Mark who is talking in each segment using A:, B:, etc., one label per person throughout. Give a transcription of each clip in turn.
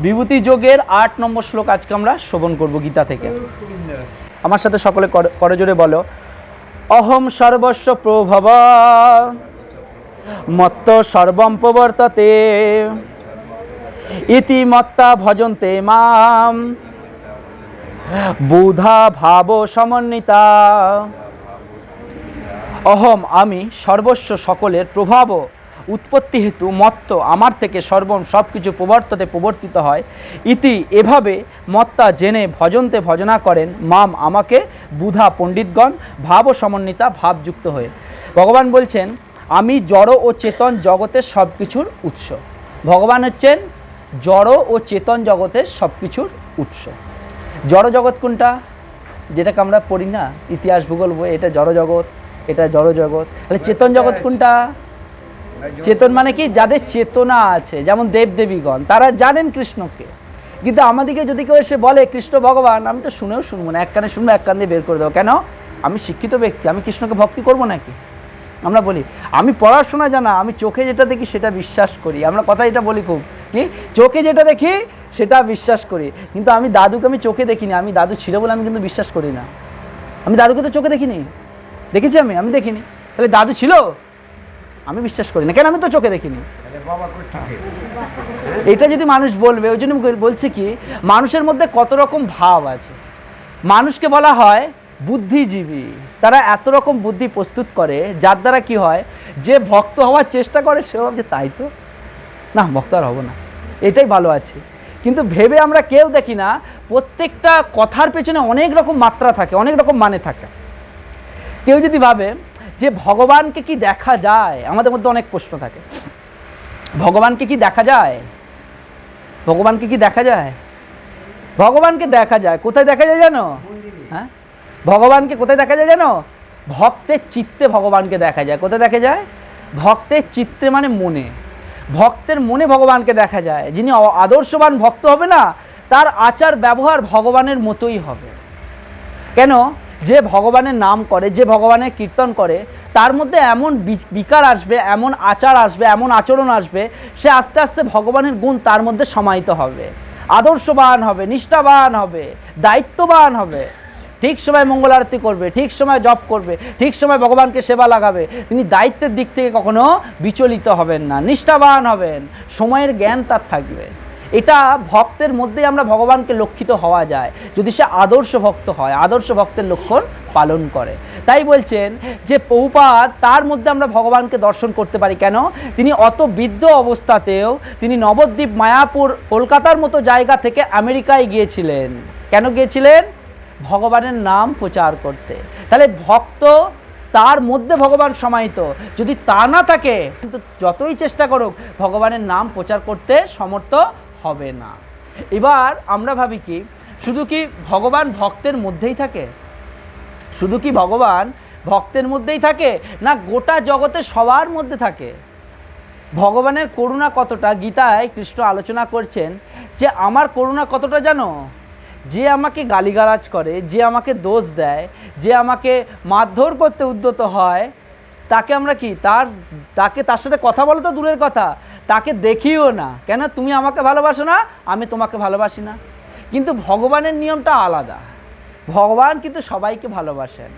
A: বিভূতি যোগের আট নম্বর শ্লোক আজকে আমরা শ্রবণ করব গীতা থেকে। আমার সাথে সকলে কর- করজোরে বলো, অহম সর্বস্ব প্রভব, মত্ত সর্বম প্রবর্ততে, ইতি মত্তা ভজন্তে মাম, বুধা ভাব সমন্বিতা, অহম আমি সর্বস্ব সকলের প্রভাব উৎপত্তি হেতু মত্ত আমার থেকে সর্বম সব কিছু প্রবর্ততে প্রবর্তিত হয়। ইতি এভাবে মত্তা জেনে ভজন্তে ভজনা করেন মাম আমাকে বুধা পণ্ডিতগণ ভাব ও সমন্বিতা ভাবযুক্ত হয়ে। ভগবান বলছেন আমি জড় ও চেতন জগতের সব কিছুর উৎস। ভগবান হচ্ছেন জড় ও চেতন জগতের সব কিছুর উৎস। জড় জগৎ কোনটা? যেটাকে আমরা পড়ি না ইতিহাস ভূগোল বই এটা জড় জগৎ এটা জড় জগৎ। তাহলে চেতন জগৎ কোনটা? চেতন মানে কি? যাদের চেতনা আছে, যেমন দেবদেবীগণ, তারা জানেন কৃষ্ণকে। কিন্তু আমাদেরকে যদি কেউ এসে বলে, কৃষ্ণ ভগবান, আমি তো শুনেও শুনব না এক কানে শুনব এক কান দিয়ে বের করে দেবো কেন? আমি শিক্ষিত ব্যক্তি, আমি কৃষ্ণকে ভক্তি করব নাকি? আমরা বলি, আমি পড়াশোনা জানা, আমি চোখে যেটা দেখি সেটা বিশ্বাস করি। আমরা কথা এটা বলি খুব, কি? চোখে যেটা দেখি সেটা বিশ্বাস করি। কিন্তু আমি দাদুকে আমি চোখে দেখিনি, আমি দাদু ছিল বলে আমি কিন্তু বিশ্বাস করি না। আমি দাদুকে তো চোখে দেখিনি। দেখেছি আমি আমি দেখিনি। তাহলে দাদু ছিল? আমি বিশ্বাস করি না। কেন? আমি তো চোখে দেখিনি। এটা যদি মানুষ বলবে ওই জন্য বলছি কি মানুষের মধ্যে কত রকম ভাব আছে। মানুষকে বলা হয় বুদ্ধিজীবী। তারা এত রকম বুদ্ধি প্রস্তুত করে যার দ্বারা কি হয় যে ভক্ত হওয়ার চেষ্টা করে সে ভাবছে তাই তো? না ভক্ত আর হব না। এটাই ভালো আছে। কিন্তু ভেবে আমরা কেউ দেখি না প্রত্যেকটা কথার পেছনে অনেক রকম মাত্রা থাকে অনেক রকম মানে থাকে। কেউ যদি ভাবে যে ভগবানকে কি দেখা যায়? আমাদের মধ্যে অনেক প্রশ্ন থাকে। ভগবানকে কি দেখা যায়? ভগবানকে কি দেখা যায়? ভগবানকে দেখা যায়। কোথায় দেখা যায় জানো? হ্যাঁ? ভগবানকে কোথায় দেখা যায় জানো? ভক্তের চিত্তে ভগবানকে দেখা যায়। কোথায় দেখা যায়? ভক্তের চিত্তে মানে মনে। ভক্তের মনে ভগবানকে দেখা যায়। যিনি আদর্শবান ভক্ত হবে না, তার আচার ব্যবহার ভগবানের মতোই হবে। কেন? যে ভগবানের নাম করে, যে ভগবানের কীর্তন করে, তার মধ্যে এমন বিকার আসবে, এমন আচার আসবে, এমন আচরণ আসবে, সে আস্তে আস্তে ভগবানের গুণ তার মধ্যে সমাহিত হবে। আদর্শবান হবে, নিষ্ঠাবান হবে, দায়িত্ববান হবে। ঠিক সময় মঙ্গল আরতি করবে, ঠিক সময় জপ করবে, ঠিক সময় ভগবানকে সেবা লাগাবে, তিনি দায়িত্বের দিক থেকে কখনো বিচলিত হবেন না, নিষ্ঠাবান হবেন। সময়ের জ্ঞান তার থাকবে। এটা ভক্তের মধ্যেই আমরা ভগবানকে লক্ষিত হওয়া যায়। যদি সে আদর্শ ভক্ত হয়, আদর্শ ভক্তের লক্ষণ পালন করে। তাই বলছেন যে পৌপাত তার মধ্যে আমরা ভগবানকে দর্শন করতে পারি কেন? তিনি অত বৃদ্ধ অবস্থাতেও তিনি নবদ্বীপ, মায়াপুর, কলকাতার মতো জায়গা থেকে আমেরিকায় গিয়েছিলেন। কেন গিয়েছিলেন? ভগবানের নাম প্রচার করতে। তাহলে ভক্ত তার মধ্যে ভগবান সমাহিত। যদি তা না থাকে, কিন্তু যতই চেষ্টা করুক, ভগবানের নাম প্রচার করতে সমর্থ হবে না। এবার আমরা ভাবি কি, শুধু কি ভগবান ভক্তের মধ্যেই থাকে? শুধু কি ভগবান ভক্তের মধ্যেই থাকে, না গোটা জগতে সবার মধ্যে থাকে? ভগবানের করুণা কতটা? গীতায় কৃষ্ণ আলোচনা করছেন যে, আমার করুণা কতটা জানো? যে আমাকে গালিগালাজ করে, যে আমাকে দোষ দেয়, যে আমাকে মারধর করতে উদ্যত হয়, তাকে আমরা কি, তার, তাকে তার সাথে কথা বলো তো দূরের কথা তাকে দেখিও না। কেন? তুমি আমাকে ভালোবাসো না, আমি তোমাকে ভালোবাসি না। কিন্তু ভগবানের নিয়মটা আলাদা। ভগবান কিন্তু সবাইকে ভালোবাসেন।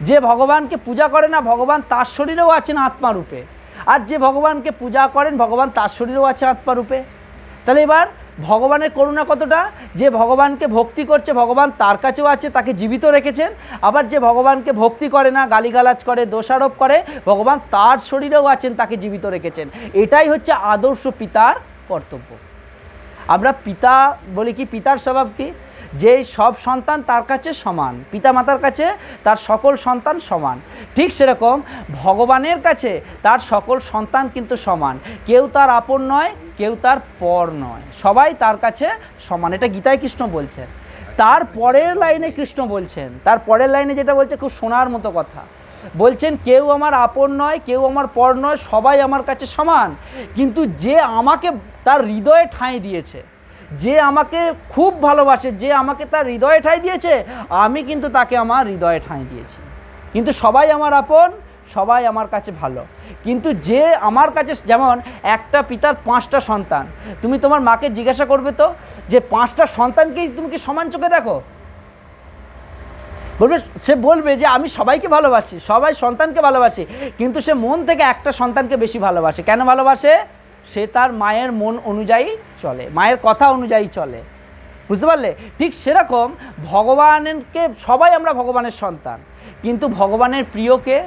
A: যে ভগবানকে পূজা করে না, ভগবান তার শরীরেও আছেন আত্মারূপে আর যে ভগবানকে পূজা করেন, ভগবান তার শরীরেও আছে আত্মারূপে তাহলে এবার ভগবানের করুণা কতটা? যে ভগবানকে ভক্তি করছে, ভগবান তার কাছেও আছে, তাকে জীবিত রেখেছেন। আবার যে ভগবানকে ভক্তি করে না, গালিগালাজ করে, দোষারোপ করে, ভগবান তার শরীরেও আছেন, তাকে জীবিত রেখেছেন। এটাই হচ্ছে আদর্শ পিতার কর্তব্য। আমরা পিতা বলি কি? পিতার স্বভাব কি? যে সব সন্তান তার কাছে সমান পিতা মাতার কাছে তার সকল সন্তান সমান। ঠিক সেরকম ভগবানের কাছে তার সকল সন্তান কিন্তু সমান। কেউ তার আপন নয়, কেউ তার পর নয়। সবাই তার কাছে সমান। এটা গীতায় কৃষ্ণ বলছেন তার পরের লাইনে কৃষ্ণ বলছেন। তার পরের লাইনে যেটা বলছে খুব শোনার মতো কথা। বলছেন, কেউ আমার আপন নয়, কেউ আমার পর নয়, সবাই আমার কাছে সমান। কিন্তু যে আমাকে তার হৃদয়ে ঠাঁই দিয়েছে যে আমাকে খুব ভালোবাসে, যে আমাকে তার হৃদয়ে ঠাঁই দিয়েছে, আমি কিন্তু তাকে আমার হৃদয়ে ঠাঁই দিয়েছি। কিন্তু সবাই আমার আপন, সবাই আমার কাছে ভালো। কিন্তু যে আমার কাছে, যেমন একটা পিতার পাঁচটা সন্তান, তুমি তোমার মাকে জিজ্ঞাসা করবে তো, যে পাঁচটা সন্তানকেই তুমি কি সমান চোখে দেখো? বলবে, সে বলবে যে আমি সবাইকে ভালোবাসি, সবাই সন্তানকে ভালোবাসি, কিন্তু সে মন থেকে একটা সন্তানকে বেশি ভালোবাসে। কেন ভালোবাসে? সে তার মায়ের মন অনুযায়ী চলে, মায়ের কথা অনুযায়ী চলে। বুঝতে পারলে? ঠিক সেরকম ভগবানকে, সবাই আমরা ভগবানের সন্তান। কিন্তু ভগবানের প্রিয়কে,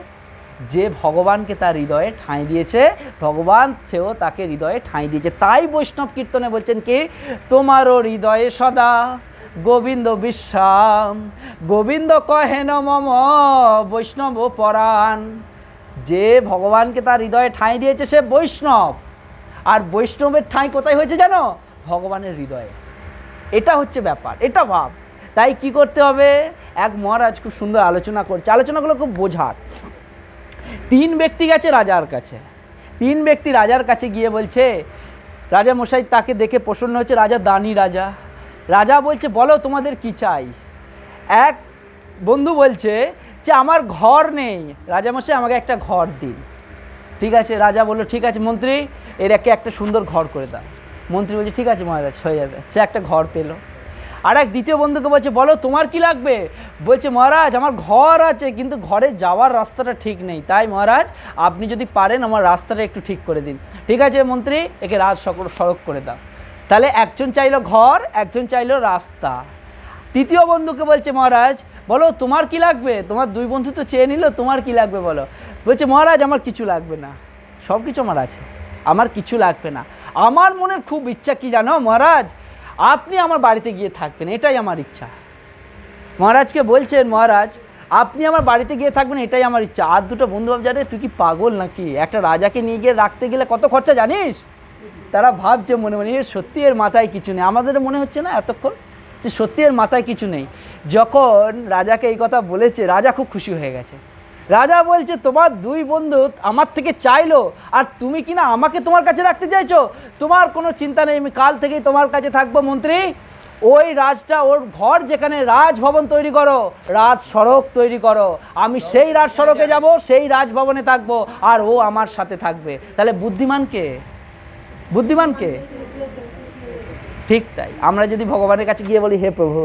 A: যে ভগবানকে তার হৃদয়ে ঠাঁই দিয়েছে, ভগবান সেও তাকে হৃদয়ে ঠাঁই দিয়েছে। তাই বৈষ্ণব কীর্তনে বলছেন কি? তোমারও হৃদয়ে সদা গোবিন্দ বিশ্রাম। গোবিন্দ কহেন মম বৈষ্ণব পরাণ। যে ভগবানকে তার হৃদয়ে ঠাঁই দিয়েছে সে বৈষ্ণব। আর বৈষ্ণবের ঠাঁই কোথায় হয়েছে জানো? ভগবানের হৃদয়ে। এটা হচ্ছে ব্যাপার, এটা ভাব। তাই কি করতে হবে? এক মহারাজ খুব সুন্দর আলোচনা করছে। আলোচনাগুলো খুব বোঝার। তিন ব্যক্তি গেছে রাজার কাছে। তিন ব্যক্তি রাজার কাছে গিয়ে বলছে, রাজা মশাই, তাকে দেখে প্রসন্ন হচ্ছে, রাজা দানি রাজা। রাজা বলছে, বলো, তোমাদের কি চাই? এক বন্ধু বলছে যে, আমার ঘর নেই। রাজামশাই আমাকে একটা ঘর দিন। ঠিক আছে, রাজা বলল, ঠিক আছে মন্ত্রী এর একে একটা সুন্দর ঘর করে দাও। মন্ত্রী বলছে, ঠিক আছে মহারাজ, হয়ে যাবে। সে একটা ঘর পেল। আর এক দ্বিতীয় বন্ধুকে বলছে, বলো, তোমার কি লাগবে? বলছে, মহারাজ, আমার ঘর আছে, কিন্তু ঘরে যাওয়ার রাস্তাটা ঠিক নেই। তাই মহারাজ, আপনি যদি পারেন, আমার রাস্তাটা একটু ঠিক করে দিন। ঠিক আছে মন্ত্রী, একে রাজ সকর- সড়ক করে দাও। তাহলে একজন চাইলো ঘর, একজন চাইলো রাস্তা। তৃতীয় বন্ধুকে বলছে, মহারাজ বলো, তোমার কি লাগবে? তোমার দুই বন্ধু তো চেয়ে নিল, তোমার কি লাগবে বলো? বলছে, মহারাজ, আমার কিছু লাগবে না। সব কিছু আমার আছে। আমার কিছু লাগবে না। আমার মনে খুব ইচ্ছা কি জানো মহারাজ? আপনি আমার বাড়িতে গিয়ে থাকবেন, এটাই আমার ইচ্ছা। মহারাজকে বলছেন, মহারাজ, আপনি আমার বাড়িতে গিয়ে থাকবেন, এটাই আমার ইচ্ছা। আর দুটো বন্ধু ভাব জানে, তুই কি পাগল নাকি? একটা রাজাকে নিয়ে গিয়ে রাখতে গেলে কত খরচা জানিস? তারা ভাবছে মনে মনে সত্যি এর মাথায় কিছু নেই। আমাদের মনে হচ্ছে না এতক্ষণ যে সত্যি এর মাথায় কিছু নেই। যখন রাজাকে এই কথা বলেছে, রাজা খুব খুশি হয়ে গেছে। রাজা বলছে, তোমার দুই বন্ধু আমার থেকে চাইলো, আর তুমি কিনা আমাকে তোমার কাছে রাখতে চাইছো? তোমার কোনো চিন্তা নেই, আমি কাল থেকেই তোমার কাছে থাকব, মন্ত্রী। ওই রাজটা, ওর ঘর যেখানে রাজভবন তৈরি করো, রাজ সড়ক তৈরি করো। আমি সেই রাজ সড়কে যাব, সেই রাজভবনে থাকব, আর ও আমার সাথে থাকবে। তাহলে বুদ্ধিমান কে? বুদ্ধিমান কে? ঠিক তাই। আমরা যদি ভগবানের কাছে গিয়ে বলি, হে প্রভু,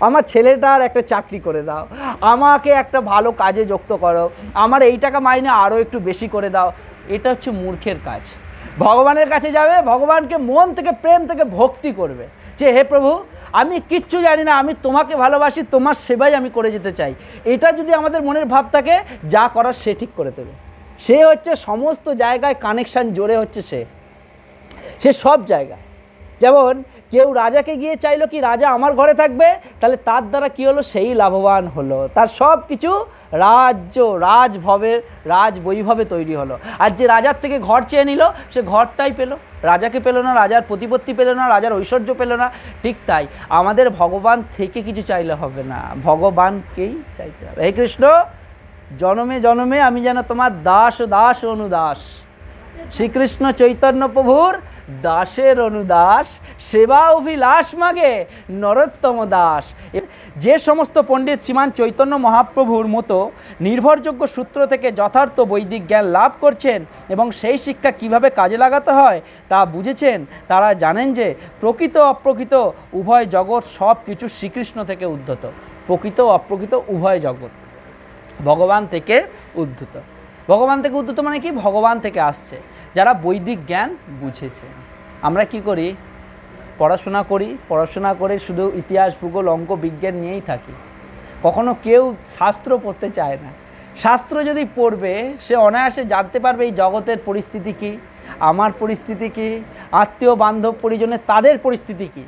A: আমার ছেলেটার একটা চাকরি করে দাও, আমাকে একটা ভালো কাজে যুক্ত করো, আমার এই টাকা মাইনে আরও একটু বেশি করে দাও। এটা হচ্ছে মূর্খের কাজ। ভগবানের কাছে যাবে, ভগবানকে মন থেকে, প্রেম থেকে ভক্তি করবে যে, হে প্রভু, আমি কিচ্ছু জানি না, আমি তোমাকে ভালোবাসি, তোমার সেবাই আমি করে যেতে চাই। এটা যদি আমাদের মনের ভাব থাকে, যা করার সে ঠিক করে দেবে। সে হচ্ছে সমস্ত জায়গায় কানেকশান জোরে হচ্ছে সে। সে সব জায়গায়। যেমন কেউ রাজাকে গিয়ে চাইলো কি রাজা আমার ঘরে থাকবে? তাহলে তার দ্বারা কি হলো? সেই লাভবান হলো। তার সব কিছু রাজ্য, রাজভবে রাজ বৈভবে তৈরি হলো। আর যে রাজার থেকে ঘর চেয়ে নিল, সে ঘরটাই পেল। রাজাকে পেল না, রাজার প্রতিপত্তি পেল না, রাজার ঐশ্বর্য পেল না। ঠিক তাই, আমাদের ভগবান থেকে কিছু চাইলে হবে না। ভগবানকেই চাইতে হবে। হে কৃষ্ণ, জনমে জনমে আমি যেন তোমার দাস দাস অনুদাস। শ্রীকৃষ্ণ চৈতন্য প্রভুর দাসের অনুদাস, সেবা অভিলাষ মাগে নরোত্তম দাস। যে সমস্ত পণ্ডিত শ্রীমান চৈতন্য মহাপ্রভুর মতো নির্ভরযোগ্য সূত্র থেকে যথার্থ বৈদিক জ্ঞান লাভ করছেন এবং সেই শিক্ষা কীভাবে কাজে লাগাতে হয় তা বুঝেছেন, তারা জানেন যে প্রকৃত অপ্রকৃত উভয় জগৎ সব কিছু শ্রীকৃষ্ণ থেকে উদ্ধত। প্রকৃত অপ্রকৃত উভয় জগৎ ভগবান থেকে উদ্ধত। ভগবান থেকে উদ্ধত মানে কি? ভগবান থেকে আসছে। যারা বৈদিক জ্ঞান বুঝেছে আমরা কি করি? পড়াশোনা করি। পড়াশোনা করে শুধু ইতিহাস, ভূগোল, অঙ্ক, বিজ্ঞান নিয়েই থাকি। কখনো কেউ শাস্ত্র পড়তে চায় না। শাস্ত্র যদি পড়বে, সে অনায়াসে জানতে পারবে এই জগতের পরিস্থিতি কী, আমার পরিস্থিতি কী, আত্মীয়, বান্ধব, পরিজনের, তাদের পরিস্থিতি কী।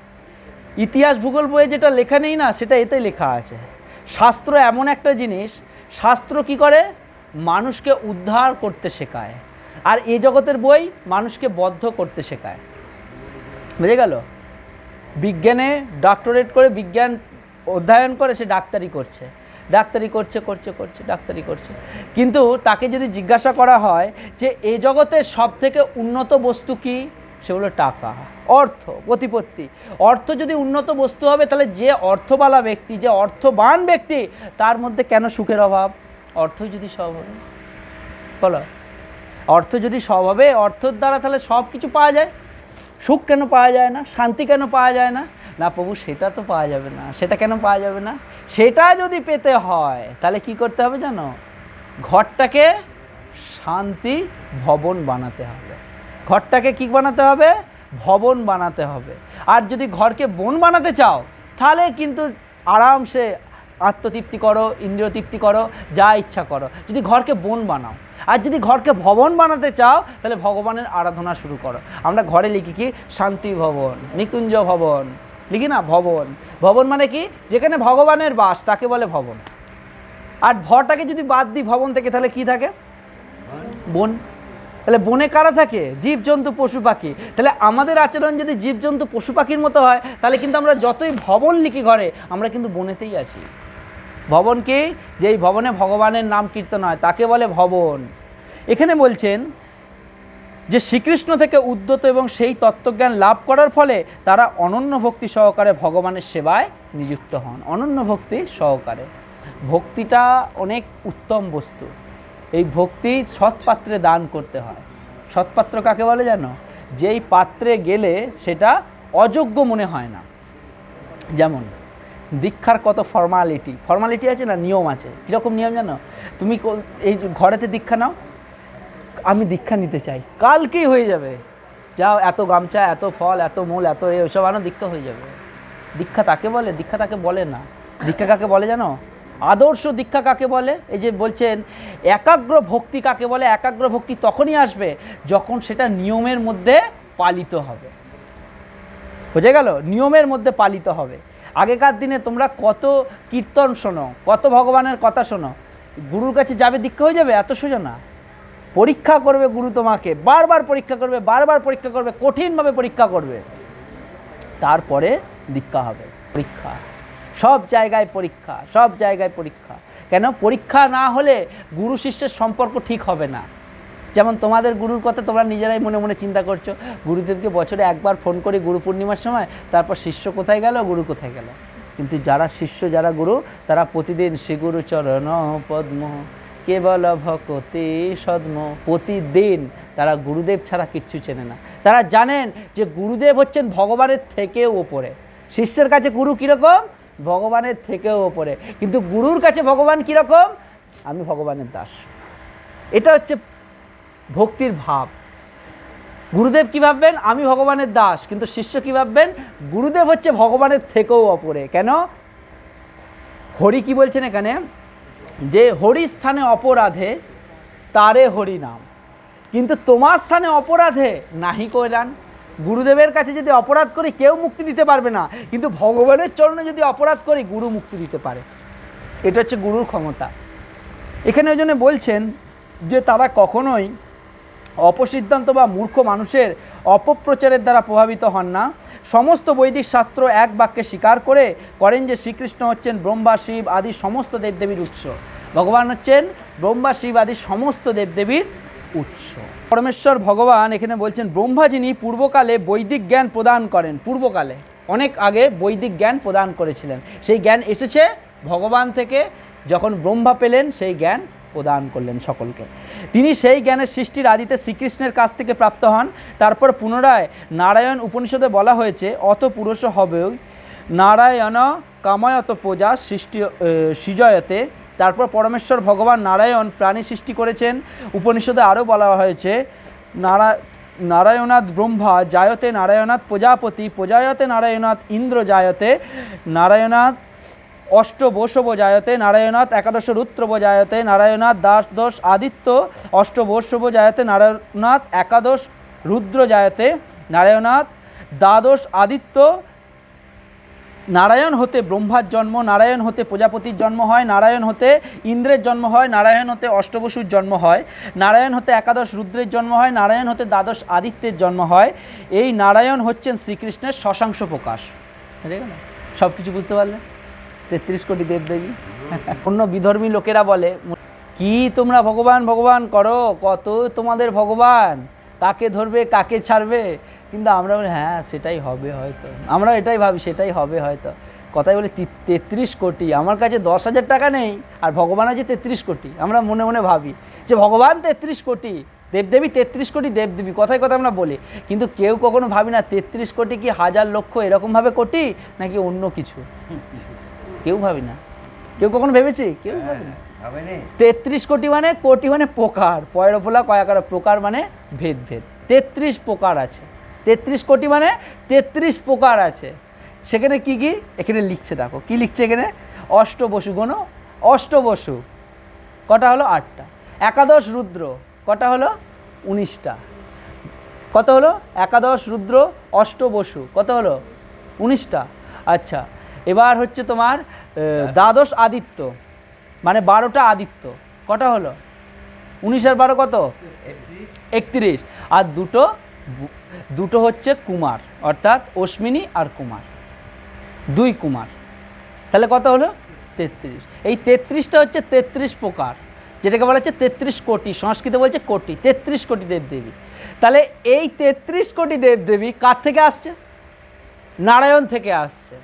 A: ইতিহাস, ভূগোল বইয়ে যেটা লেখা নেই না, সেটা এতে লেখা আছে। শাস্ত্র এমন একটা জিনিস, শাস্ত্র কি করে? মানুষকে উদ্ধার করতে শেখায়। আর এই জগতের বই মানুষকে বদ্ধ করতে শেখায়। বুঝে গেল? বিজ্ঞানে ডক্টরেট করে বিজ্ঞান অধ্যয়ন করে সে ডাক্তারি করছে। ডাক্তারি করছে করছে করছে, ডাক্তারি করছে। কিন্তু তাকে যদি জিজ্ঞাসা করা হয় যে, এ জগতের সব থেকে উন্নত বস্তু কি? সেগুলো টাকা, অর্থ প্রতিপত্তি অর্থ যদি উন্নত বস্তু হবে, তাহলে যে অর্থবালা ব্যক্তি, যে অর্থবান ব্যক্তি, তার মধ্যে কেন সুখের অভাব? অর্থই যদি সব হবে, বলো? অর্থ যদি সব হবে, অর্থর দ্বারা তাহলে সব কিছু পাওয়া যায়। সুখ কেন পাওয়া যায় না? শান্তি কেন পাওয়া যায় না? না প্রভু, সেটা তো পাওয়া যাবে না। সেটা কেন পাওয়া যাবে না? সেটা যদি পেতে হয়, তাহলে কি করতে হবে জানো? ঘরটাকে শান্তি ভবন বানাতে হবে। ঘরটাকে কি বানাতে হবে? ভবন বানাতে হবে। আর যদি ঘরকে বন বানাতে চাও, তাহলে কিন্তু আরামসে আত্মতৃপ্তি করো, ইন্দ্রিয় তৃপ্তি করো, যা ইচ্ছা করো। যদি ঘরকে বন বানাও, আর যদি ঘরকে ভবন বানাতে চাও, তাহলে ভগবানের আরাধনা শুরু করো। আমরা ঘরে লিখি কি? শান্তি ভবন, নিকুঞ্জ ভবন। লিখি না? ভবন। ভবন মানে কি? যেখানে ভগবানের বাস, তাকে বলে ভবন। আর ভটাকে যদি বাদ দিই ভবন থেকে, তাহলে কি থাকে? বন। তাহলে বনে কারা থাকে? জীবজন্তু, পশু, পাখি। তাহলে আমাদের আচরণ যদি জীবজন্তু, পশু, পাখির মতো হয়, তাহলে কিন্তু আমরা যতই ভবন লিখি ঘরে, আমরা কিন্তু বনেতেই আছি। ভবন কি? যেই ভবনে ভগবানের নাম কীর্তন হয়, তাকে বলে ভবন। এখানে বলছেন যে শ্রীকৃষ্ণ থেকে উদ্যত এবং সেই তত্ত্বজ্ঞান লাভ করার ফলে তারা অনন্য ভক্তি সহকারে ভগবানের সেবায় নিযুক্ত হন। অনন্য ভক্তি সহকারে। ভক্তিটা অনেক উত্তম বস্তু। এই ভক্তি সৎপাত্রে দান করতে হয়। সৎপাত্র কাকে বলে জানো? যেই পাত্রে গেলে সেটা অযোগ্য মনে হয় না। যেমন দীক্ষার কত ফর্মালিটি ফর্মালিটি আছে না? নিয়ম আছে। কীরকম নিয়ম জানো? তুমি এই ঘরেতে দীক্ষা নাও, আমি দীক্ষা নিতে চাই। কালকেই হয়ে যাবে। যাও, এত গামছা, এত ফল, এত মূল, এত এ, ওসব আনো, দীক্ষা হয়ে যাবে। দীক্ষা তাকে বলে? দীক্ষা তাকে বলে না। দীক্ষা কাকে বলে জানো? আদর্শ দীক্ষা কাকে বলে? এই যে বলছেন, একাগ্র ভক্তি কাকে বলে? একাগ্র ভক্তি তখনই আসবে যখন সেটা নিয়মের মধ্যে পালিত হবে। বোঝা গেল? নিয়মের মধ্যে পালিত হবে। আগেকার দিনে তোমরা কত কীর্তন শোনো, কত ভগবানের কথা শোনো, গুরুর কাছে যাবে দীক্ষা হয়ে যাবে, এত সোজা না। পরীক্ষা করবে গুরু তোমাকে, বারবার পরীক্ষা করবে, বারবার পরীক্ষা করবে, কঠিনভাবে পরীক্ষা করবে। তারপরে দীক্ষা হবে, পরীক্ষা। সব জায়গায় পরীক্ষা, সব জায়গায় পরীক্ষা। কেন? পরীক্ষা না হলে গুরু শিষ্যের সম্পর্ক ঠিক হবে না। যেমন তোমাদের গুরুর কথা তোমরা নিজেরাই মনে মনে চিন্তা করছ। গুরুদেবকে বছরে একবার ফোন করি গুরু পূর্ণিমার সময়, তারপর শিষ্য কোথায় গেল? গুরু কোথায় গেল? কিন্তু যারা শিষ্য, যারা গুরু, তারা প্রতিদিন শ্রী গুরু চরণ পদ্ম, কেবল ভকতি সদ্ম। প্রতিদিন তারা গুরুদেব ছাড়া কিচ্ছু চেনে না। তারা জানেন যে গুরুদেব হচ্ছেন ভগবানের থেকেও ওপরে। শিষ্যের কাছে গুরু কীরকম? ভগবানের থেকেও ওপরে। কিন্তু গুরুর কাছে ভগবান কীরকম? আমি ভগবানের দাস। এটা হচ্ছে ভক্তির ভাব। গুরুদেব কী ভাববেন? আমি ভগবানের দাস, কিন্তু শিষ্য কী ভাববেন? গুরুদেব হচ্ছে ভগবানের থেকেও অপরে। কেন? হরি কি বলছেন এখানে? যে হরি স্থানে অপরাধে, তারে হরি নাম। কিন্তু তোমার স্থানে অপরাধে নাহি কইরান গুরুদেবের কাছে যদি অপরাধ করি, কেউ মুক্তি দিতে পারবে না। কিন্তু ভগবানের চরণে যদি অপরাধ করি, গুরু মুক্তি দিতে পারে। এটা হচ্ছে গুরুর ক্ষমতা। এখানে ওই জন্য বলছেন যে তারা কখনোই অপসিদ্ধান্ত বা মূর্খ মানুষের অপপ্রচারের দ্বারা প্রভাবিত হন না। সমস্ত বৈদিক শাস্ত্র এক বাক্যে স্বীকার করে করেন যে শ্রীকৃষ্ণ হচ্ছেন ব্রহ্মা, শিব আদি সমস্ত দেবদেবীর উৎস। ভগবান হচ্ছেন ব্রহ্মা, শিব আদি সমস্ত দেবদেবীর উৎস। পরমেশ্বর ভগবান এখানে বলছেন, ব্রহ্মা যিনি পূর্বকালে বৈদিক জ্ঞান প্রদান করেন, পূর্বকালে, অনেক আগে বৈদিক জ্ঞান প্রদান করেছিলেন। সেই জ্ঞান এসেছে ভগবান থেকে, যখন ব্রহ্মা পেলেন, সেই জ্ঞান প্রদান করলেন সকলকে। তিনি সেই জ্ঞানের সৃষ্টির আদিতে শ্রীকৃষ্ণের কাছ থেকে প্রাপ্ত হন। তারপর পুনরায় নারায়ণ উপনিষদে বলা হয়েছে, অত পুরুষ হবেও নারায়ণ কামায়ত প্রজা সৃষ্টি সৃজয়তে। তারপর পরমেশ্বর ভগবান নারায়ণ প্রাণী সৃষ্টি করেছেন। উপনিষদে আরও বলা হয়েছে, নারা নারায়ণাথ ব্রহ্মা জায়তে নারায়ণাথ প্রজাপতি, প্রজায়তে নারায়ণাথ ইন্দ্র জায়তে নারায়ণাথ অষ্টবৈষব জায়তে নারায়ণাথ একাদশ রুদ্রব জায়তে নারায়ণাথ, দ্বাদশ আদিত্য অষ্টবৈষব জায়তে নারায়ণাথ, একাদশ রুদ্র জায়তে নারায়ণাথ, দ্বাদশ আদিত্য, নারায়ণ হতে ব্রহ্মার জন্ম, নারায়ণ হতে প্রজাপতির জন্ম হয়, নারায়ণ হতে ইন্দ্রের জন্ম হয়, নারায়ণ হতে অষ্টবসুর জন্ম হয়, নারায়ণ হতে একাদশ রুদ্রের জন্ম হয়, নারায়ণ হতে দ্বাদশ আদিত্যের জন্ম হয়। এই নারায়ণ হচ্ছেন শ্রীকৃষ্ণের শশাংশ প্রকাশ। ঠিক গেল সব কিছু বুঝতে পারলে? তেত্রিশ কোটি দেবদেবী। অন্য বিধর্মী লোকেরা বলে, কি তোমরা ভগবান ভগবান করো? কত তোমাদের ভগবান? কাকে ধরবে, কাকে ছাড়বে? কিন্তু আমরা বলি হ্যাঁ সেটাই হবে হয়তো। আমরা এটাই ভাবি, সেটাই হবে হয়তো। কথাই বলি তেত্রিশ কোটি, আমার কাছে দশ হাজার টাকা নেই, আর ভগবান আছে তেত্রিশ কোটি। আমরা মনে মনে ভাবি যে, ভগবান তেত্রিশ কোটি, দেবদেবী তেত্রিশ কোটি দেবদেবী। কথায় কথা আমরা বলি। কিন্তু কেউ কখনো ভাবি না, তেত্রিশ কোটি কি হাজার লক্ষ এরকমভাবে কোটি, নাকি অন্য কিছু? কেউ ভাবি না। কেউ কখনো ভেবেছি? কেউ ভাবি না। তেত্রিশ কোটি মানে কোটি মানে প্রকার। পয়রফোলা কয়াকার প্রকার মানে ভেদ ভেদ তেত্রিশ প্রকার আছে। তেত্রিশ কোটি মানে তেত্রিশ প্রকার আছে। সেখানে কি কি? এখানে লিখছে দেখো। কি লিখছে এখানে? অষ্ট অষ্টবসু কোনো অষ্টবসু। কটা হলো? আটটা। একাদশ রুদ্র কটা হলো? উনিশটা। কত হলো? একাদশ রুদ্র অষ্টবসু। কত হলো? উনিশটা। আচ্ছা। এবার হচ্ছে তোমার দ্বাদশ আদিত্য মানে বারোটা আদিত্য, কটা হলো? উনিশ আর বারো কত?
B: একত্রিশ।
A: আর দুটো দুটো হচ্ছে কুমার, অর্থাৎ অশ্বিনী আর কুমার, দুই কুমার। তাহলে কত হলো? তেত্রিশ। এই তেত্রিশটা হচ্ছে তেত্রিশ প্রকার, যেটাকে বলা হচ্ছে তেত্রিশ কোটি, সংস্কৃতে বলছে কোটি, তেত্রিশ কোটি দেবদেবী। তাহলে এই তেত্রিশ কোটি দেবদেবী কার থেকে আসছে? নারায়ণ থেকে আসছে।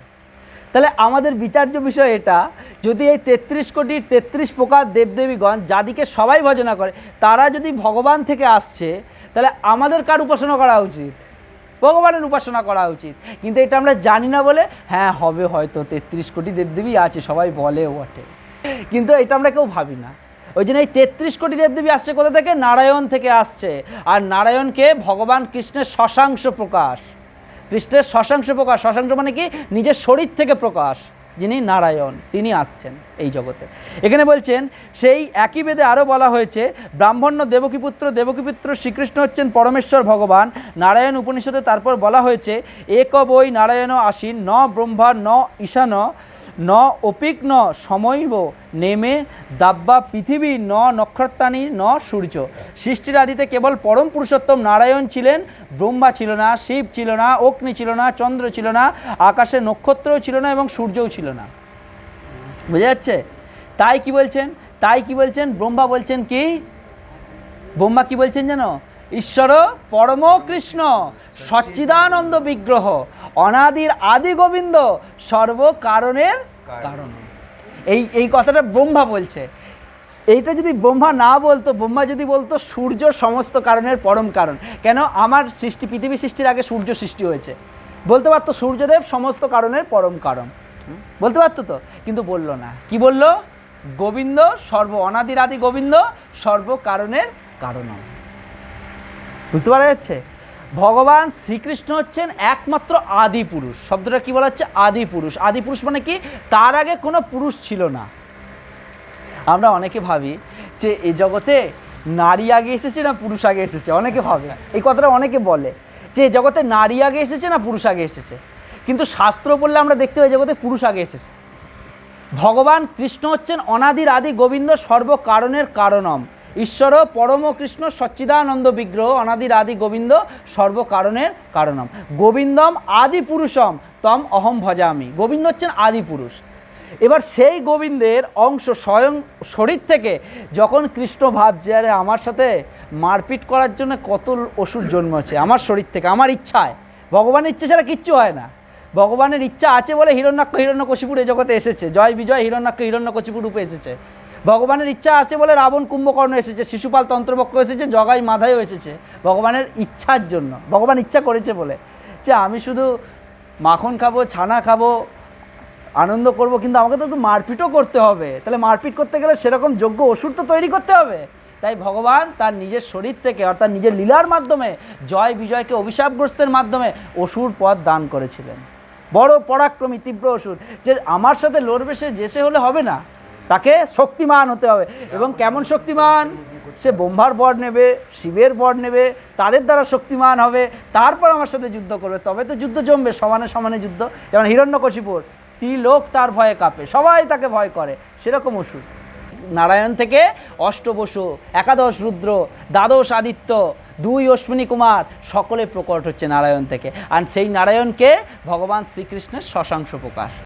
A: তাহলে আমাদের বিচার্য বিষয় এটা, যদি এই তেত্রিশ কোটি, তেত্রিশ প্রকার দেবদেবীগণ যাদিকে সবাই ভজনা করে, তারা যদি ভগবান থেকে আসছে, তাহলে আমাদের কার উপাসনা করা উচিত? ভগবানের উপাসনা করা উচিত। কিন্তু এটা আমরা জানি না বলে হ্যাঁ হবে হয়তো, তেত্রিশ কোটি দেবদেবী আছে, সবাই বলে বটে। কিন্তু এটা আমরা কেউ ভাবি না। ওই জন্য এই তেত্রিশ কোটি দেবদেবী আসছে কোথা থেকে? নারায়ণ থেকে আসছে। আর নারায়ণকে ভগবান কৃষ্ণের শশাংশ প্রকাশ। কৃষ্ণের শশাংশ প্রকাশ। শশাংশ মানে কি? নিজের শরীর থেকে প্রকাশ। যিনি নারায়ণ, তিনি আসছেন এই জগতে। এখানে বলছেন, সেই একই বেদে আরও বলা হয়েছে, ব্রাহ্মণ্য দেবকীপুত্র দেবকীপুত্র শ্রীকৃষ্ণ হচ্ছেন পরমেশ্বর ভগবান। নারায়ণ উপনিষদে তারপর বলা হয়েছে এক বই নারায়ণ আসীন, ন ব্রহ্মা, ন ঈশান ন অপিক ন সময়ব নেমে দাব্বা পৃথিবী, ন নক্ষত্রাণী, ন সূর্য। সৃষ্টির আদিতে কেবল পরম পুরুষোত্তম নারায়ণ ছিলেন, ব্রহ্মা ছিল না, শিব ছিল না, অগ্নি ছিল না, চন্দ্র ছিল না, আকাশে নক্ষত্রও ছিল না এবং সূর্যও ছিল না। বোঝা যাচ্ছে? তাই কি বলছেন? তাই কি বলছেন? ব্রহ্মা বলছেন কি? ব্রহ্মা কি বলছেন জানো ঈশ্বর পরম কৃষ্ণ, সচ্চিদানন্দ বিগ্রহ, অনাদির আদি গোবিন্দ সর্ব কারণের কারণ। এই এই কথাটা ব্রহ্মা বলছে। এইটা যদি ব্রহ্মা না বলতো, ব্রহ্মা যদি বলতো, সূর্য সমস্ত কারণের পরম কারণ। কেন? আমার সৃষ্টি, পৃথিবী সৃষ্টির আগে সূর্য সৃষ্টি হয়েছে। বলতে পারতো সূর্যদেব সমস্ত কারণের পরম কারণ। বলতে পারতো তো? কিন্তু বলল না। কি বলল? গোবিন্দ, সর্ব অনাদির আদি গোবিন্দ সর্ব কারণের কারণ। বুঝতে পারা যাচ্ছে? ভগবান শ্রীকৃষ্ণ হচ্ছেন একমাত্র আদি পুরুষ। শব্দটা কি বলা হচ্ছে? আদি পুরুষ। আদি পুরুষ মানে কি? তার আগে কোনো পুরুষ ছিল না। আমরা অনেকে ভাবি যে এই জগতে নারী আগে এসেছে না পুরুষ আগে এসেছে? অনেকে ভাবে। এই কথাটা অনেকে বলে যে এই জগতে নারী আগে এসেছে না পুরুষ আগে এসেছে? কিন্তু শাস্ত্র পড়লে আমরা দেখতে পাই জগতে পুরুষ আগে এসেছে। ভগবান কৃষ্ণ হচ্ছেন অনাদির আদি গোবিন্দ সর্বকারণের কারণম। ঈশ্বর পরম কৃষ্ণ সচ্চিদানন্দ বিগ্রহ অনাদির আদি গোবিন্দ সর্বকারণের কারণম। গোবিন্দম আদি পুরুষম তম অহম ভজামি। গোবিন্দ হচ্ছেন আদি পুরুষ। এবার সেই গোবিন্দের অংশ স্বয়ং শরীর থেকে যখন কৃষ্ণ ভাবছে, আরে, আমার সাথে মারপিট করার জন্য কত অসুর জন্মেছে আমার শরীর থেকে, আমার ইচ্ছায়। ভগবানের ইচ্ছে ছাড়া কিচ্ছু হয় না। ভগবানের ইচ্ছা আছে বলে হিরণ্যাক্ষ হিরণ্যকশিপুর এ জগতে এসেছে। জয় বিজয় হিরণ্যাক্ষ হিরণ্যকশিপুর রূপে এসেছে। ভগবানের ইচ্ছা আছে বলে রাবণ কুম্ভকর্ণ এসেছে, শিশুপাল তন্ত্রপক্ষ এসেছে, জগাই মাধায়ও এসেছে ভগবানের ইচ্ছার জন্য। ভগবান ইচ্ছা করেছে বলে। যে আমি শুধু মাখন খাব, ছানা খাব, আনন্দ করব, কিন্তু আমাকে তো একটু মারপিটও করতে হবে। তাহলে মারপিট করতে গেলে সেরকম যোগ্য ওষুধ তো তৈরি করতে হবে। তাই ভগবান তার নিজের শরীর থেকে অর্থাৎ নিজের লীলার মাধ্যমে, জয় বিজয়কে অভিশাপগ্রস্তের মাধ্যমে অসুর পথ দান করেছিলেন। বড় পরাক্রমী, তীব্র অসুর। যে আমার সাথে লড়বে সে যেসে হলে হবে না। তাকে শক্তিমান হতে হবে। এবং কেমন শক্তিমান? সে ব্রহ্মার বর নেবে, শিবের বর নেবে, তাদের দ্বারা শক্তিমান হবে। তারপর আমার সাথে যুদ্ধ করবে। তবে তো যুদ্ধ জমবে, সমানে সমানে যুদ্ধ। যেমন হিরণ্যকশিপুর, ত্রিলোক তার ভয়ে কাঁপে। সবাই তাকে ভয় করে। সেরকম ওষুধ নারায়ণ থেকে অষ্টবসু একাদশ রুদ্র, দ্বাদশ আদিত্য, দুই অশ্বিনী কুমার, সকলে প্রকট হচ্ছে নারায়ণ থেকে। আর সেই নারায়ণকে ভগবান শ্রীকৃষ্ণের শশাংশ প্রকাশ।